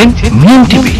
আপনারা দেখছেন মিম TV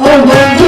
Oh,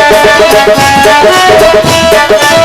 Thank you.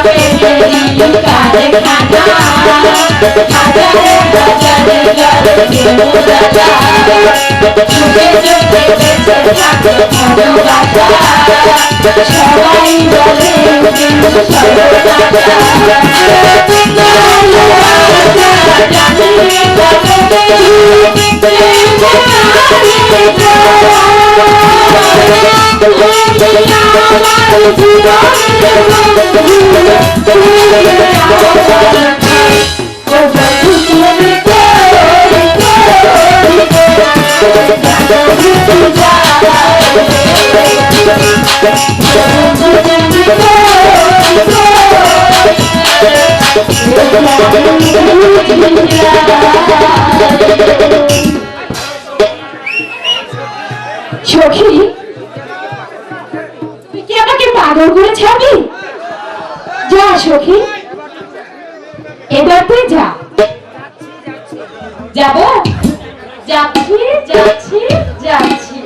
সবাই বলে সখী তুই কি আমাকে পাগল করে ছাড়বি সখী এবার তুই যা। যাব? যাচ্ছি যাচ্ছি যাচ্ছি।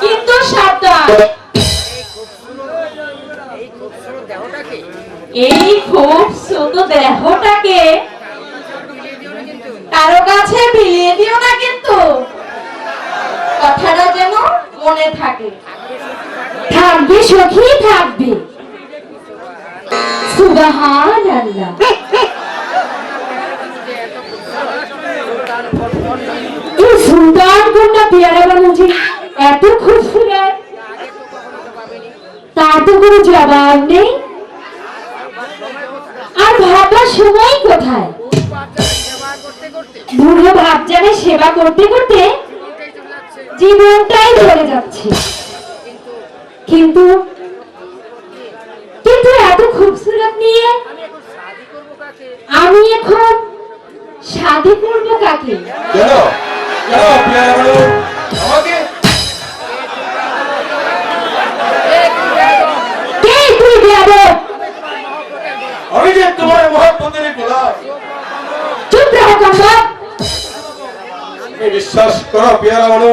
কিন্তু সাবধান। এই খুব ছোট দেহটাকে কারও কাছে বিলিয়ে দিও না কিন্তু। কথাটা যেন মনে থাকে। থাকবে সখী, থাকবে। সুবাহান আল্লাহ এই সুলতান কন্যা পেয়ারা বানুজি এত খুবসুরত তার তো কোনো জবাব নেই। আর ভাবার সময় কোথায়? বুড়ো ভাব জানে সেবা করতে করতে জীবনটাই চলে যাচ্ছে। কিন্তু এত খুবসুরত নিয়ে আমি এখন শাদি করব কাকে আমি যে তোমার মহাপতের গোলাম। চুপ তুমি বিশ্বাস করো পেয়ারা বানু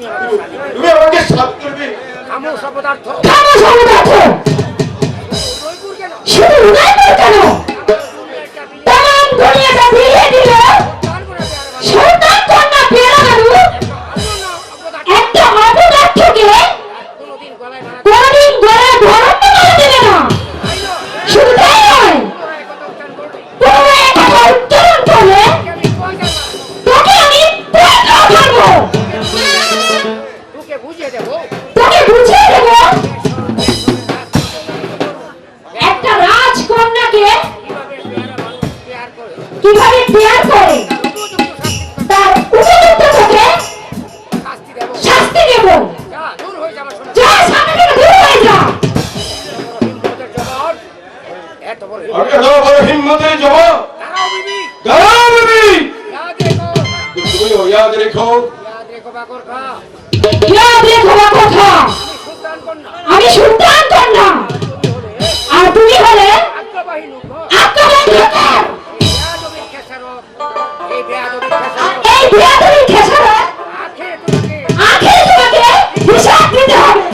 তুমি আমাকে সাপ করবে থামো সমদার্থ শুধু উদয়পুর কেন? তাম দুনিয়াটা ফিরিয়ে কন্যা আমি সুলতান কন্যা। আর তুমি হলে এই বেয়াদবির খেসারত আখেরে তোমাকে হিসাব দিতে হবে।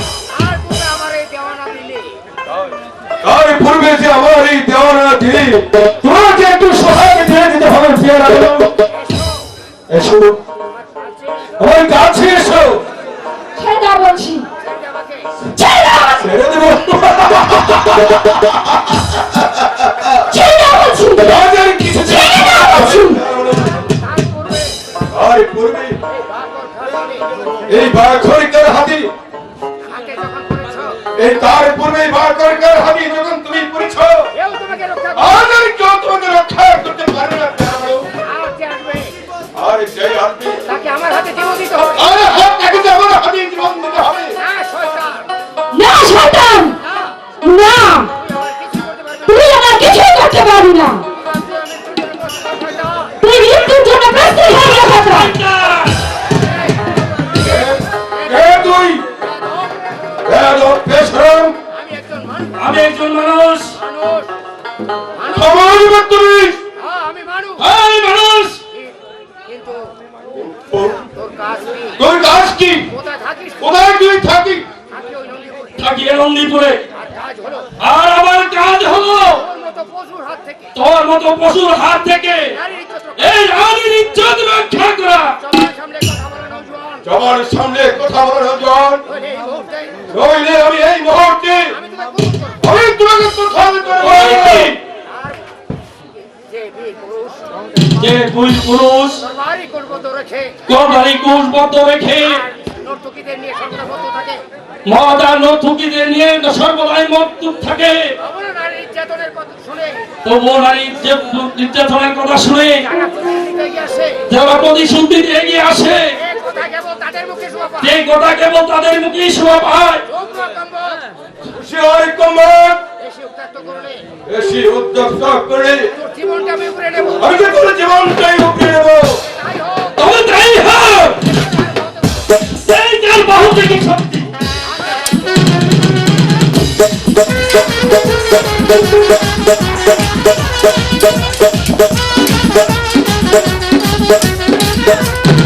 আর তুমি আমার এই দেওয়ানা দিলে তার পূর্বে যে আমার এই দেওয়ানা দিলি তোমাকে একটু সহায় দিয়ে দিতে হবে এসো। আমার কাছে এসো। সেটা বলছি। ছেড়ে ছেড়ে দেবো। ছেড়ে দাও বলছি। রাজার কিছু ছেড়ে বলছি তার পূর্বে আর পূর্বে এই হাতি। এই তার পূর্বে বাঘরিকার আমি একজন মানুষ। আমি হ্যাঁ, আমি মানুষ। কিন্তু তোর কাজ কি? কোথায় তুই? থাকি? থাকি নন্দীপুরে। আর আমার কাজ হলো তোর মতো পশুর হাত থেকে। এই রানীর ইজ্জত রক্ষা করা। সবার সামনে কথা বলার জন নইলে আমি এই মুহূর্তে আমি তোমাকে প্রথম বলছি, যে দুই পুরুষ তরবারি করব রেখে? মদ আর নর্তকীদের নিয়ে সর্বদাই মত থাকে। তবু নারী নির্যাতনের কথা শুনে যারা প্রতিনিধিতে এগিয়ে আসে। যে কথা কেবল তাদের মুখেই শোভা পায়। উত্তক্ত করলে। বেশি উদ্যোক্ত করে। আমি উপরে নেব। আমি যে তোর জীবনটাই উপরে নেব। তাই হোক। তবে তাই হোক। সেই যার বাহু থেকে শক্তি। লড়াই বন্ধ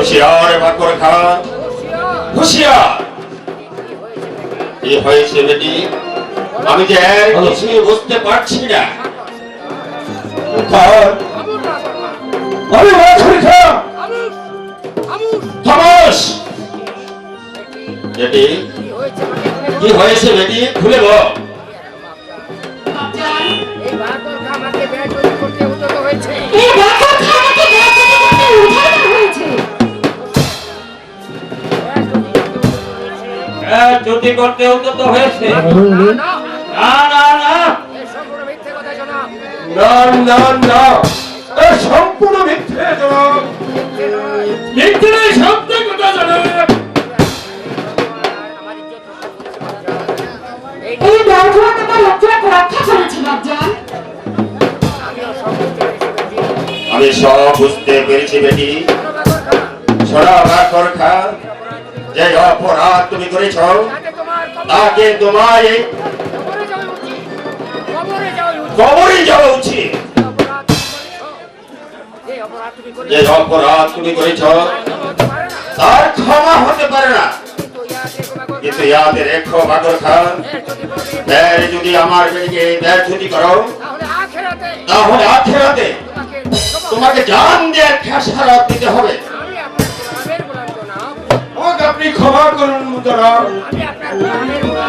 হুঁশিয়ার বাকর খা হুঁশিয়ার। কি হয়েছে বেটি? আমি যে আর কিছু বুঝতে পারছি না। আমি থামস বেটি কি হয়েছে বেটি? খুলে বল। হ্যাঁ, করতে উদ্যত হয়েছে। না না না। না না সম্পূর্ণ মিথ্যে কথা জনাব না না না এ সম্পূর্ণ মিথ্যে সত্য কথা। এই লজ্জা রক্ষা করেছে বাপজান। আমি সব বুঝতে পেরেছি বেটি। বাকর খা যে অপরাধ তুমি করেছ তাকে তোমার কবরে যাওয়া উচিত। যে অপরাধ তুমি করেছ। তার ক্ষমা হতে পারে না কিন্তু না। রেখো বাকর খা এর যদি ব্যয় যদি আমার বেটিকে ব্যয় ক্ষতি করো তাহলে আখেরাতে তোমাকে জান দিয়ে খেসারত দিতে হবে আমাকে আপনি ক্ষমা করুন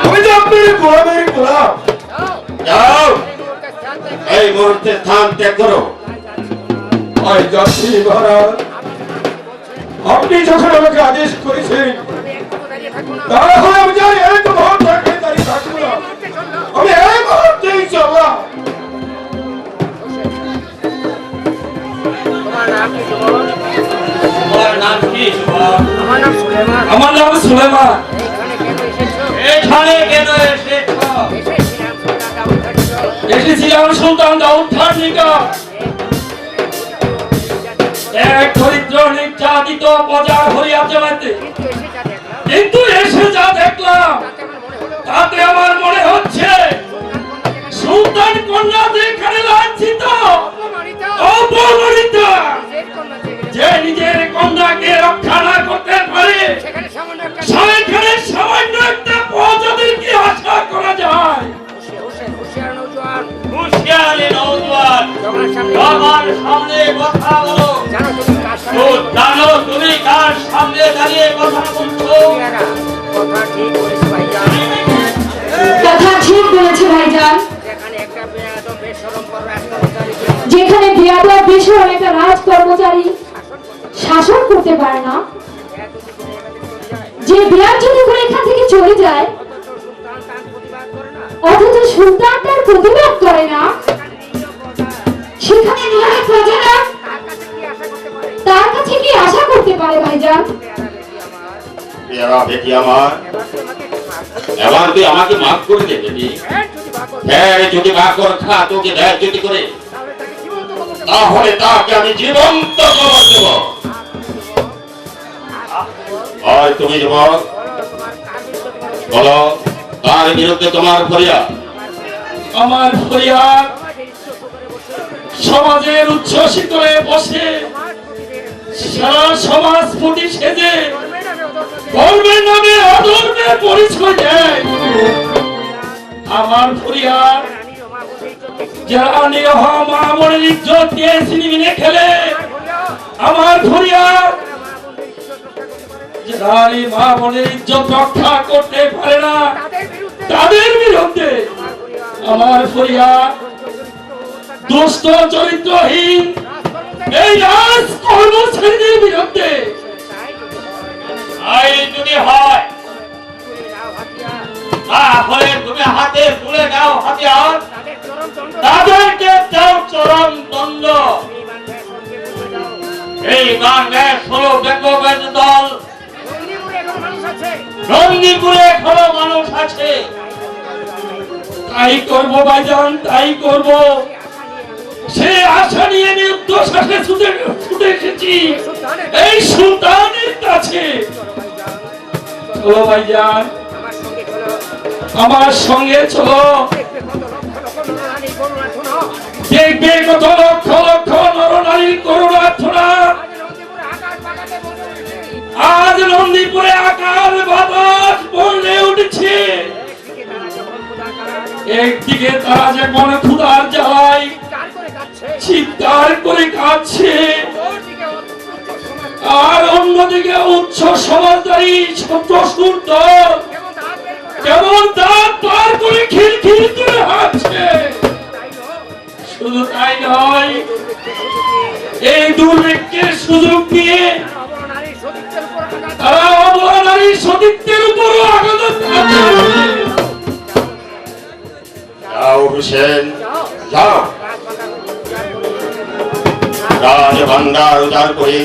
আমি যে আপনার গোলামের গোলাম। যাও, যাও। এই মুহূর্তে স্থান ত্যাগ করো। মহারাজ। আপনি যখন আমাকে আদেশ করেছেন আমি। তাহলে তো দাঁড়িয়ে থাকব না। মুহূর্তে চললাম। আমি এই মুহূর্তেই চললাম তোমার নাম কি আমার নাম এসেছ এখানে কেন এসেছ? এসেছিলাম সুলতান দাউদ খান নিকট। এক দরিদ্র নির্যাতিত প্রজার হইয়া চলাতে কিন্তু এসে যা দেখলাম যে বিয়াদ যদি করে এখান থেকে চলে যায়, অথচ সুলতান তার প্রতিবাদ করে না, সেখানে প্রজা প্রজারা তার কাছে কি আশা করতে পারে ভাইজান? আমাকে মাফ করে দে হ্যাঁ আমি আর তুমি বলো, তার বিরুদ্ধে তোমার তোমার ফরিয়া আমার ফরিয়াদ, সমাজের উচ্ছ্বসিত হয়ে বসে, সারা সমাজ প্রতি সেজে, ধর্মের নামে অধর্ম ধর্মের অধর্মের পরিচয় দেয়। আমার ফরিয়াদ, যারা খেলে, আমার ফরিয়াদ যারা মা বোনের ইজ্জত রক্ষা করতে পারে না। তাদের বিরুদ্ধে আমার পরিবার দুষ্ট চরিত্রহীন এই রাজ কর্মচারীদের বিরুদ্ধে হয়, আইন যদি হয়। তাহলে তুমি হাতে তুলে নাও হাতিয়ার। তাদেরকে দাও চরম দণ্ড। এই বাংলায় ষোলো দল আছে এখনও মানুষ আছে। তাই করব ভাইজান, তাই করব। সে আশা নিয়ে আমি উদ্দেশ্যে ছুটে ছুটে এসেছি। এই সুলতানের কাছে। চলো ভাইজান। আমার সঙ্গে চলো। দেখবে কত লক্ষ লক্ষ নরনারী করুণা আজ নন্দীপুরে আকার বাতাস বললে উঠছে। একদিকে তারা যে মনে ক্ষুধার জ্বালায়, চিৎকার করে সমাজ আর অন্যদিকে উচ্চ সমাজদারি, ছোট সুর দল কেমন দাঁত পার করে খিলখিল করে হাঁটছে। শুধু তাই নয়, এই দুর্ভিক্ষের সুযোগ নিয়ে তারা অবলা নারীর সতীত্বের উপরও আঘাত যাও হুসেন যাও। রাজ ভান্ডার উজাড় করে।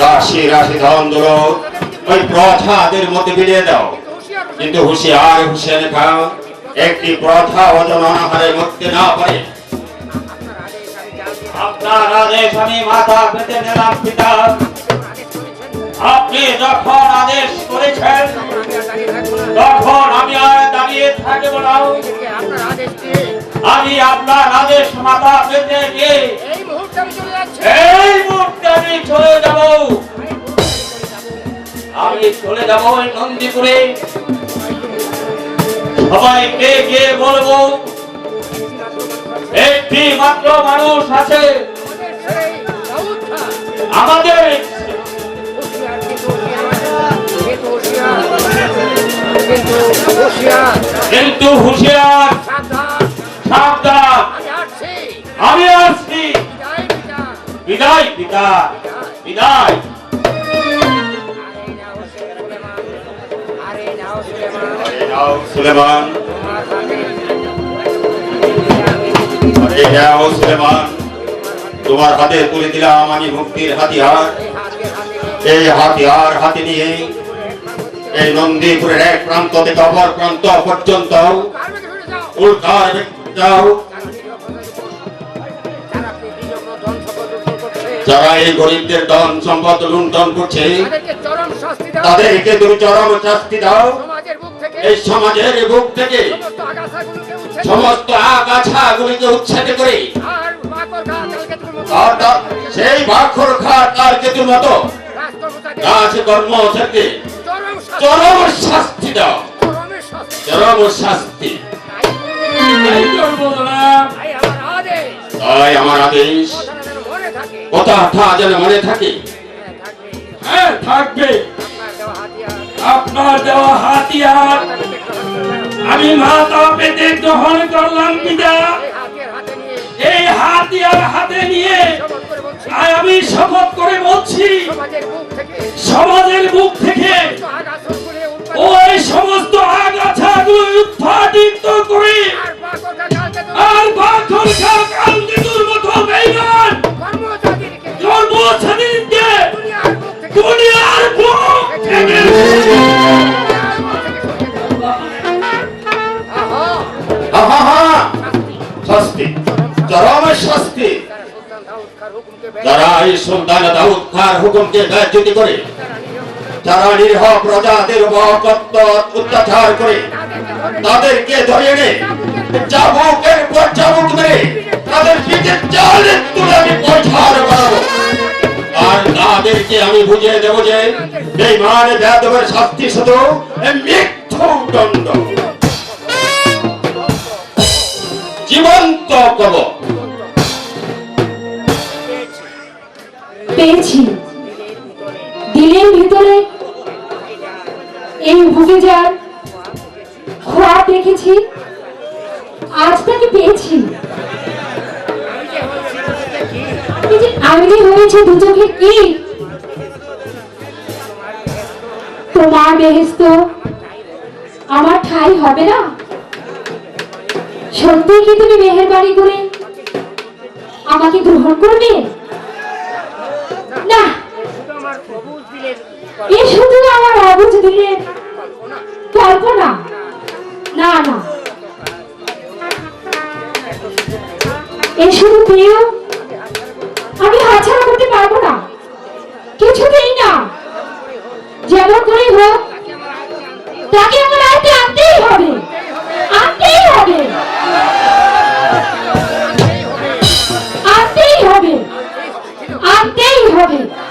রাশি রাশি ধন ধরো ওই প্রথাদের মধ্যে বিলিয়ে দাও। কিন্তু হুঁশিয়ার হুসেন খাও। একটি প্রথা অনাহারের মধ্যে না পড়ে। আপনার আদেশ আমি মাথা পেতে নিলাম, পিতা। আপনি যখন আদেশ করেছেন, তখন আমি আর দাঁড়িয়ে থাকব না। আমি আপনার আদেশ মাথা পেতে নিয়ে এই মুহূর্তে আমি চলে যাব আমি চলে। যাব ওই নন্দীপুরে সবাইকে গিয়ে বলব একটি মাত্র মানুষ আছে আমাদের কিন্তু হুঁশিয়ার, সাবধান, আমি আসছি। বিদায়, পিতা। বিদায়। সুলেমান, তোমার হাতে তুলে দিলাম আমি মুক্তির হাতিয়ার। এই হাতে হাতে এই হাতিয়ার হাতে নিয়ে এই নন্দীপুরের এক প্রান্ত থেকে অপর প্রান্ত পর্যন্ত। উল্কার যাও যারা এই গরিবদের ধন সম্পদ লুণ্ঠন করছে তাদেরকে তুমি চরম শাস্তি দাও। এই সমাজের বুক থেকে সমস্ত আগাছা গুলিকে উচ্ছেদ করে। সেই বাখর খা তার কেতুর মতো। রাজকর্মচারীকে রাজকর্ম থেকে চরম শাস্তি দাও। চরম শাস্তি। তাই আমার আদেশ। মনে কথাটা যেন মনে থাকে। হ্যাঁ, থাকবে। আপনার দেওয়া হাতিয়ার। আমি মাতা পেতে গ্রহণ করলাম পিতা। এই হাতিয়ার হাতে নিয়ে আর আমি শপথ করে বলছি। সমাজের মুখ থেকে ওই সমস্ত আগাছা উৎপাদিত করে যারা এই সুলতান দাউদ খার হুকুমকে গায়ে করে, যারা নিরীহ প্রজাদের উপর অত্যাচার করে, তাদেরকে ধরে এনে চাবুকের পর চাবুক মেরে তাদের পিঠে চালে তুলে আমি পয়সার বানাবো আর তাদেরকে আমি বুঝিয়ে দেবো যে এই মানে বেদবের শাস্তি শুধু মৃত্যু দণ্ড জীবন্ত কবর। পেয়েছি। দিলের ভিতরে এই ভুগে যার খোয়া দেখেছি আজ তাকে পেয়েছি। আমি যে হয়েছে দু চোখে কি? তোমার বেহেস্ত আমার ঠাই হবে না? সত্যি কি তুমি মেহেরবাড়ি করে আমাকে গ্রহণ করবে? না। শুধু আমার অবুজ দিলের কল্পনা। না না। এ শুধু প্রিয়। আমি হাছাড়া করতে পারব না। কিছুতেই না। যেমন করেই হোক, তাকে আমার হবে। আনতেই হবে। আনতেই হবে। প্রতিবাদী